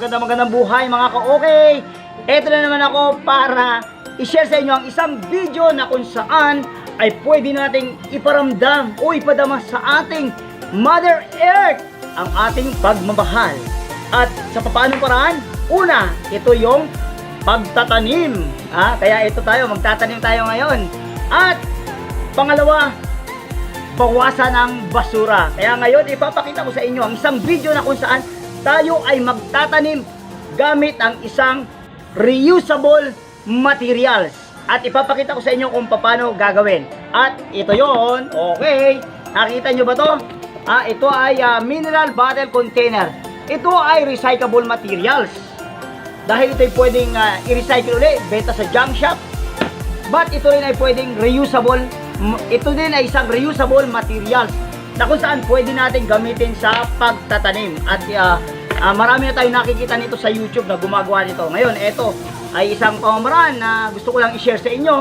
magandang magandang buhay mga ka-okay. Ito na naman ako para i-share sa inyo ang isang video na kung saan ay pwede nating iparamdam o ipadama sa ating Mother Earth ang ating pagmamahal. At sa paanong paraan? Una, ito yung pagtatanim. Ah, kaya ito tayo, magtatanim tayo ngayon. At pangalawa, bawasan ang basura. Kaya ngayon, ipapakita ko sa inyo ang isang video na kung saan tayo ay magtatanim gamit ang isang reusable materials. At ipapakita ko sa inyo kung paano gagawin. At ito yon okay. Nakita nyo ba to? Ah, ito ay ah, mineral bottle container. Ito ay recyclable materials. Dahil ito ay pwedeng ah, i-recycle ulit, benta sa junk shop. But ito rin ay pwedeng reusable, ito din ay isang reusable materials na kung saan pwede natin gamitin sa pagtatanim. At ah, ah, marami na tayong nakikita nito sa YouTube na gumagawa nito. Ngayon, ito ay isang pamamaraan na gusto ko lang i-share sa inyo.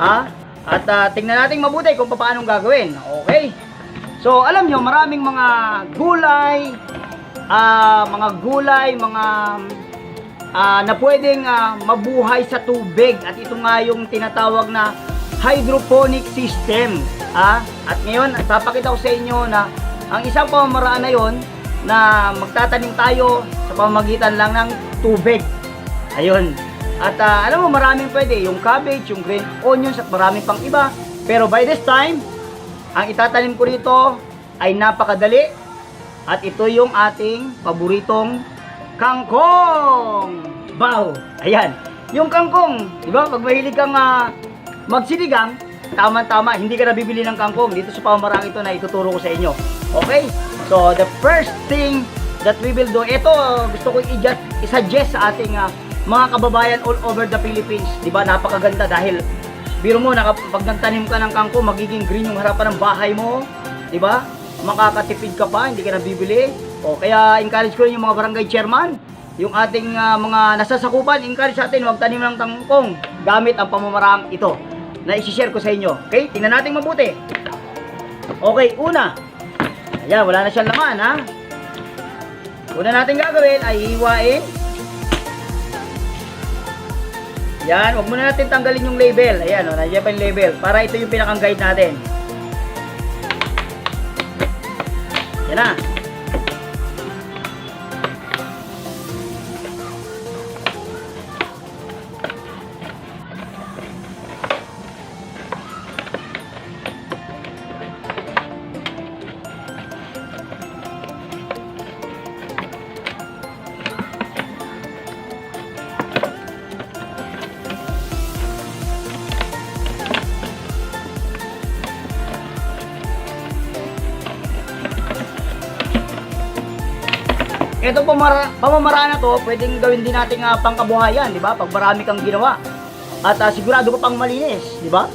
Ha? At ah, tingnan natin mabuti kung paano gagawin. Okay? So, alam nyo, maraming mga gulay, ah, mga gulay, mga ah, na pwedeng ah, mabuhay sa tubig at ito nga yung tinatawag na hydroponic system ah. at ngayon papakita ko sa inyo na ang isang pamamaraan na yon na magtatanim tayo sa pamamagitan lang ng tubig ayun at ah, alam mo maraming pwede yung cabbage, yung green onions at maraming pang iba pero by this time ang itatanim ko rito ay napakadali at ito yung ating paboritong kangkong. Bao. Ayan. Yung kangkong, di ba? Pag mahilig kang ah, magsinigang, tama-tama, hindi ka nabibili ng kangkong. Dito sa pamarang ito na ituturo ko sa inyo. Okay? So, the first thing that we will do, ito, gusto ko i-suggest sa ating ah, mga kababayan all over the Philippines. Di ba? Napakaganda dahil biro mo, na pag nagtanim ka ng kangkong, magiging green yung harapan ng bahay mo. Di ba? Makakatipid ka pa, hindi ka nabibili. O kaya encourage ko rin yung mga barangay chairman, yung ating ah, mga nasasakupan, encourage natin magtanim ng kangkong gamit ang pamamarang ito na isi-share ko sa inyo. Okay? Tingnan natin mabuti. Okay, una. Ayan, wala na siyang laman, ha? Una natin gagawin ay hiwain. Yan, huwag muna natin tanggalin yung label. Ayan, o, nandiyan pa yung label. Para ito yung pinakang guide natin. Yan na. Ito pamara, pamamaraan na to, pwedeng gawin din nating uh, pangkabuhayan, di ba? Pag marami kang ginawa. At ah, sigurado ka pang malinis, di ba?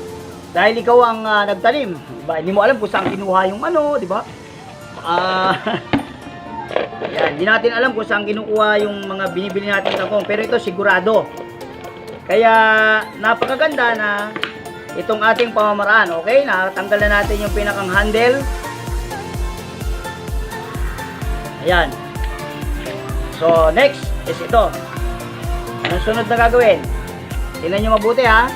Dahil ikaw ang ah, nagtanim, di ba? Hindi mo alam kung saan kinuha yung ano, di ba? Ah, yan, hindi natin alam kung saan kinukuha yung mga binibili natin kangkong, pero ito sigurado. Kaya napakaganda na itong ating pamamaraan, okay? Natanggal na natin yung pinakang handle. Ayan. So, next is ito. Anong sunod na gagawin? Tingnan nyo mabuti ha.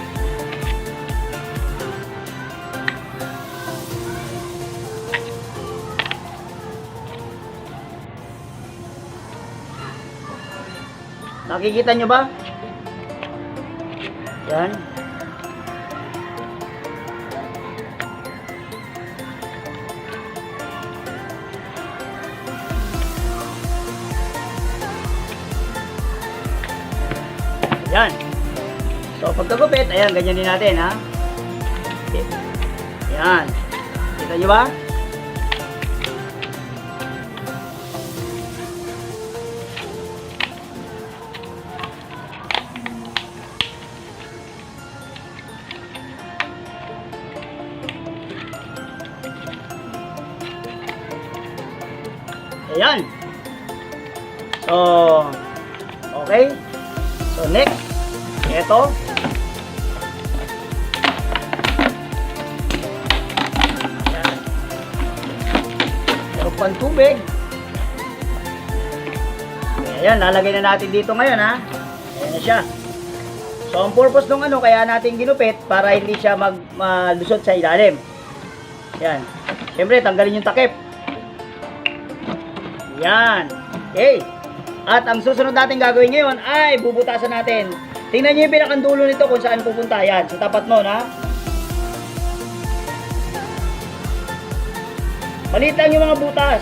Nakikita nyo ba? Yan. Pagkagupit, ayan, ganyan din natin, ha? Yan. Kita nyo ba? Ayan. So, okay. So next, ito. Meron pang tubig. Ayan, lalagay na natin dito ngayon ha. Ayan na siya. So, ang purpose nung ano, kaya natin ginupit para hindi siya mag malusot sa ilalim. Yan. Siyempre, tanggalin yung takip. Yan. Okay. At ang susunod natin gagawin ngayon ay bubutasan natin. Tingnan niyo yung pinakandulo nito kung saan pupunta. Yan. Sa tapat mo, na. Maliit lang yung mga butas.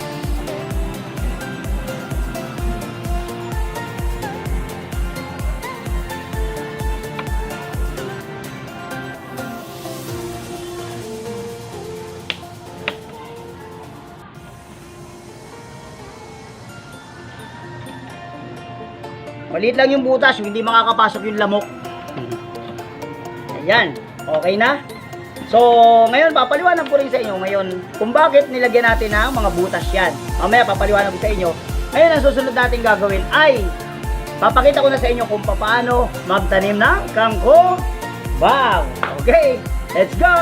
Maliit lang yung butas, hindi makakapasok yung lamok. Ayan, okay na? So, ngayon papaliwanag ko rin sa inyo ngayon kung bakit nilagyan natin ng mga butas yan. Mamaya papaliwanag ko sa inyo. Ngayon ang susunod natin gagawin ay papakita ko na sa inyo kung paano magtanim ng kangkong. Wow! Okay, let's go!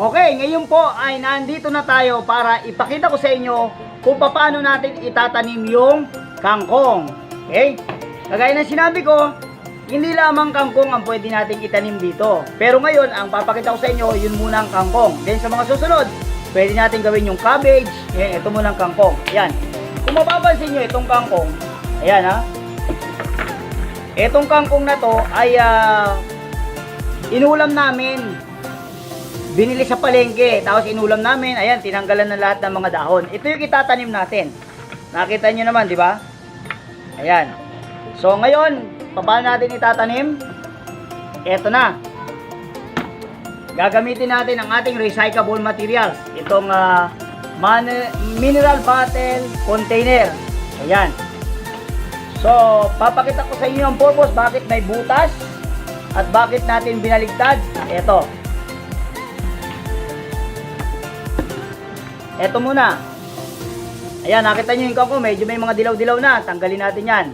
Okay, ngayon po ay nandito na tayo para ipakita ko sa inyo kung paano natin itatanim yung kangkong. Okay? Kagaya ng sinabi ko, hindi lamang kangkong ang pwede natin itanim dito. Pero ngayon, ang papakita ko sa inyo, yun muna ang kangkong. Then sa mga susunod, pwede natin gawin yung cabbage. Ayan, ito muna ang kangkong. Ayan. Kung mapapansin nyo, itong kangkong, ayan ha. Itong kangkong na to ay ah, inulam namin binili sa palengke, tapos inulam namin, ayan, tinanggalan na lahat ng mga dahon. Ito yung itatanim natin. Nakita nyo naman, di ba? Ayan. So, ngayon, paano natin itatanim? Ito na. Gagamitin natin ang ating recyclable materials. Itong man- mineral bottle container. Ayan. So, papakita ko sa inyo ang purpose, bakit may butas, at bakit natin binaligtad. Ito. Eto muna. Ayan, nakita nyo yung kangkong, medyo may mga dilaw-dilaw na. Tanggalin natin yan.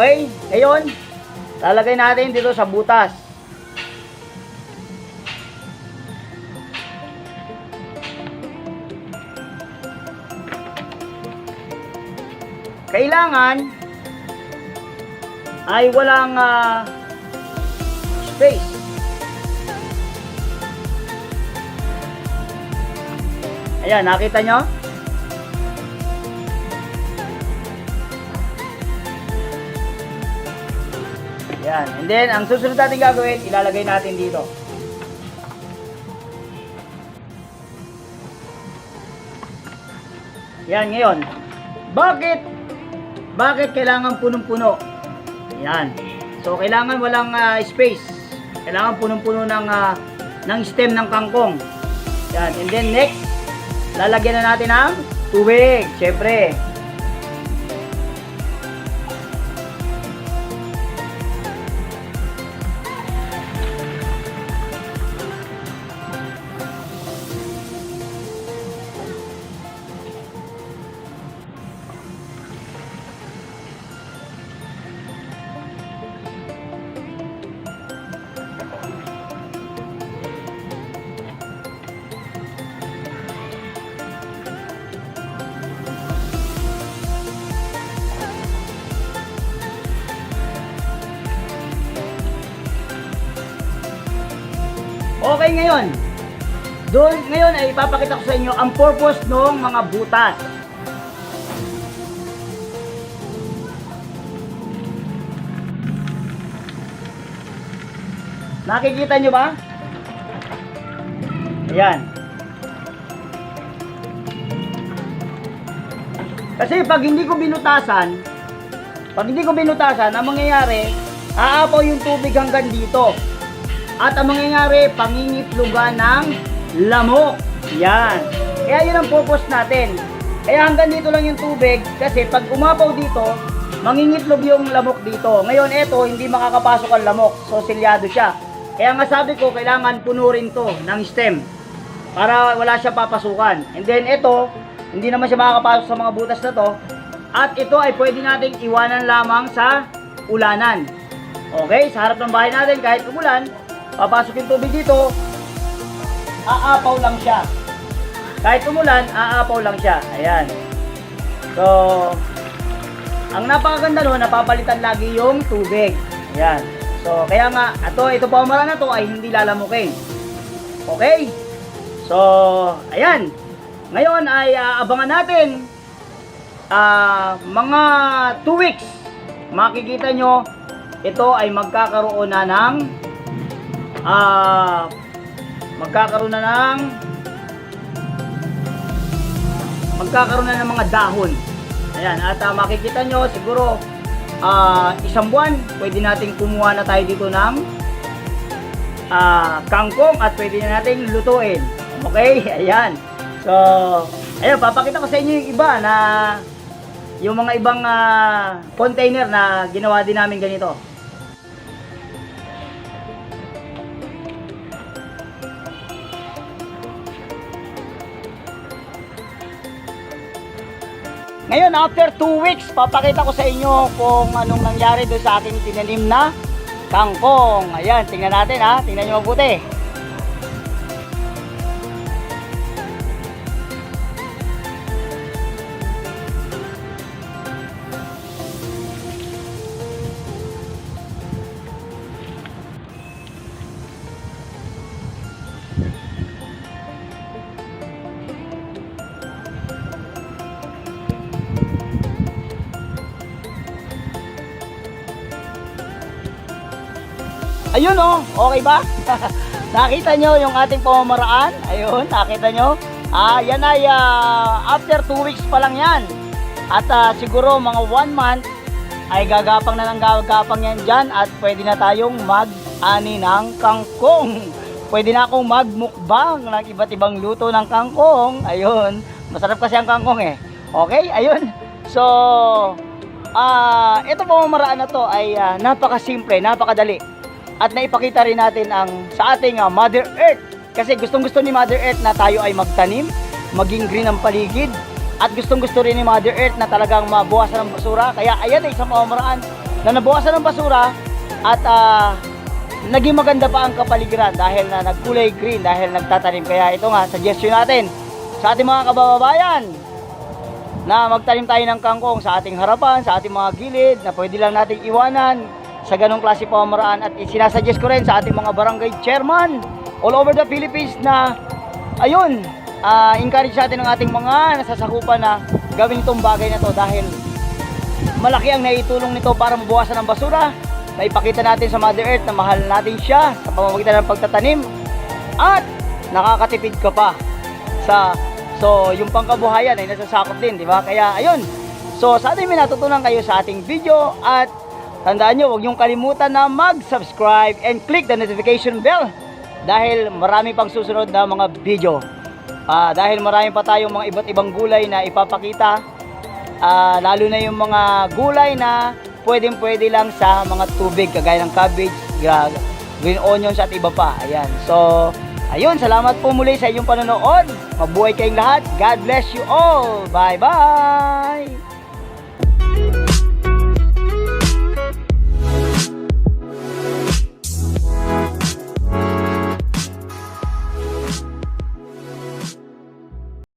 Okay? Ngayon, lalagay natin dito sa butas. Kailangan ay walang ah, space. Ayan, nakita nyo? Yan. And then, ang susunod natin gagawin, ilalagay natin dito. Yan, ngayon. Bakit? Bakit kailangan punong-puno? Yan. So, kailangan walang ah, space. Kailangan punong-puno ng, ah, ng stem ng kangkong. Yan. And then, next, lalagyan na natin ng tubig. Siyempre. Okay ngayon. Doon ngayon ay ipapakita ko sa inyo ang purpose ng mga butas. Nakikita nyo ba? Ayan. Kasi pag hindi ko binutasan, pag hindi ko binutasan, ang mangyayari, aapaw yung tubig hanggang dito. At ang mangyayari, pangingitlugan ng lamok. Yan. Kaya yun ang purpose natin. Kaya hanggang dito lang yung tubig kasi pag umapaw dito, mangingitlog yung lamok dito. Ngayon, eto, hindi makakapasok ang lamok. So, silyado siya. Kaya nga sabi ko, kailangan puno rin to ng stem para wala siya papasukan. And then ito, hindi naman siya makakapasok sa mga butas na to. At ito ay pwede nating iwanan lamang sa ulanan. Okay, sa harap ng bahay natin kahit umulan, papasok yung tubig dito, aapaw lang siya. Kahit umulan, aapaw lang siya. Ayan. So, ang napakaganda nun, napapalitan lagi yung tubig. Ayan. So, kaya nga, ito, ito pamamaraan na to ay hindi lalamukin. Okay? So, ayan. Ngayon ay ah, abangan natin ah, mga 2 weeks. Makikita nyo, ito ay magkakaroon na ng ah, magkakaroon na ng magkakaroon na ng mga dahon. Ayan, at ah, makikita nyo siguro ah, isang buwan, pwede nating kumuha na tayo dito ng ah, kangkong at pwede na nating lutuin. Okay? Ayan. So, ayun, papakita ko sa inyo yung iba na yung mga ibang ah, container na ginawa din namin ganito. Ngayon, after 2 weeks, papakita ko sa inyo kung anong nangyari doon sa aking tinanim na kangkong. Ayan, tingnan natin ha. Tingnan nyo mabuti. Ayun oh, okay ba? nakita nyo yung ating pamamaraan? Ayun, nakita nyo? Ah, yan ay ah, after 2 weeks pa lang yan. At ah, siguro mga 1 month ay gagapang na ng gagapang yan dyan at pwede na tayong mag-ani ng kangkong. Pwede na akong magmukbang ng iba't ibang luto ng kangkong. Ayun, masarap kasi ang kangkong eh. Okay, ayun. So, ah, ito pamamaraan na to ay ah, napakasimple, napakadali at naipakita rin natin ang sa ating ah, Mother Earth. Kasi gustong gusto ni Mother Earth na tayo ay magtanim, maging green ang paligid, at gustong gusto rin ni Mother Earth na talagang mabawasan ng basura. Kaya ayan ay isang pamamaraan na nabawasan ng basura at ah, naging maganda pa ang kapaligiran dahil na nagkulay green dahil nagtatanim. Kaya ito nga, suggestion natin sa ating mga kababayan na magtanim tayo ng kangkong sa ating harapan, sa ating mga gilid na pwede lang nating iwanan sa ganong klase pamamaraan at sinasuggest ko rin sa ating mga barangay chairman all over the Philippines na ayun, ah, encourage natin ng ating mga nasasakupan na gawin itong bagay na to dahil malaki ang naitulong nito para mabawasan ang basura. Na ipakita natin sa Mother Earth na mahal natin siya sa pamamagitan ng pagtatanim at nakakatipid ka pa sa so yung pangkabuhayan ay nasasakop din di ba? Kaya ayun. So sa atin may natutunan kayo sa ating video at Tandaan nyo, huwag niyong kalimutan na mag-subscribe and click the notification bell dahil marami pang susunod na mga video. Ah, dahil marami pa tayong mga iba't ibang gulay na ipapakita, ah, lalo na yung mga gulay na pwedeng pwede lang sa mga tubig, kagaya ng cabbage, green onions at iba pa. Ayan. So, ayun, salamat po muli sa inyong panonood. Mabuhay kayong lahat. God bless you all. Bye-bye!